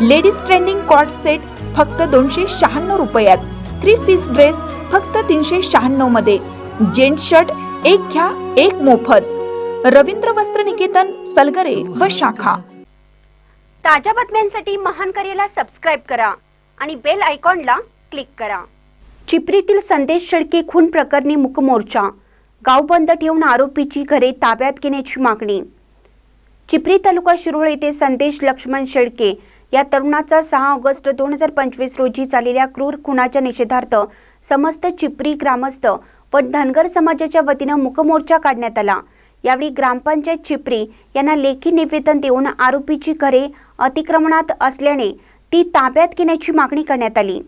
Ladies trending cot set फक्त दोनशे शहाण्णव रुपयात. थ्री पीस ड्रेस फक्त तीनशे शहाण्णवमध्ये. जेंट्स शर्ट एक घ्या एक मोफत. रवींद्र वस्त्र निकेतन सलगरे व शाखा. ताज्या बातम्यांसाठी महान करेला सबस्क्राईब करा आणि बेल आयकॉनला क्लिक करा. चिपरीतील संदेश शेळके खून प्रकरणी मुकमोर्चा. गाव बंद ठेवून आरोपीची घरे ताब्यात घेण्याची मागणी. चिपरी तालुका शिरोळ येथे संदेश लक्ष्मण शेळके या तरुणाचा सहा ऑगस्ट दोन हजार पंचवीस रोजी झालेल्या क्रूर खुनाच्या निषेधार्थ समस्त चिपरी ग्रामस्थ व धनगर समाजाच्या वतीनं मुखमोर्चा काढण्यात आला. यावेळी ग्रामपंचायत चिपरी यांना लेखी निवेदन देऊन आरोपीची घरे अतिक्रमणात असल्याने ती ताब्यात घेण्याची मागणी करण्यात आली.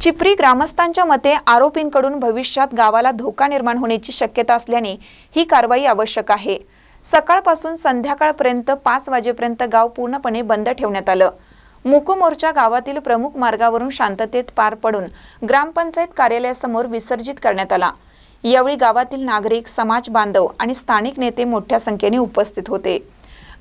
चिपरी ग्रामस्थांच्या मते आरोपींकडून भविष्यात गावाला धोका निर्माण होण्याची शक्यता असल्याने ही कारवाई आवश्यक आहे. सकाळपासून संध्याकाळपर्यंत पाच वाजेपर्यंत गाव पूर्णपणे बंद ठेवण्यात आलं. मुकू मोर्चा गावातील प्रमुख मार्गावरून शांततेत पार पडून ग्रामपंचायत कार्यालयासमोर विसर्जित करण्यात आला. यावेळी गावातील नागरिक समाज बांधव आणि स्थानिक नेते मोठ्या संख्येने उपस्थित होते.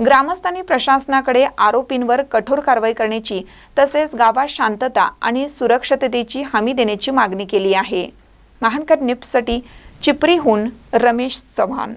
ग्रामस्थांनी प्रशासनाकडे आरोपींवर कठोर कारवाई करण्याची तसेच गावात शांतता आणि सुरक्षिततेची हमी देण्याची मागणी केली आहे. महानकर निप्ससाठी चिपरीहून रमेश चव्हाण.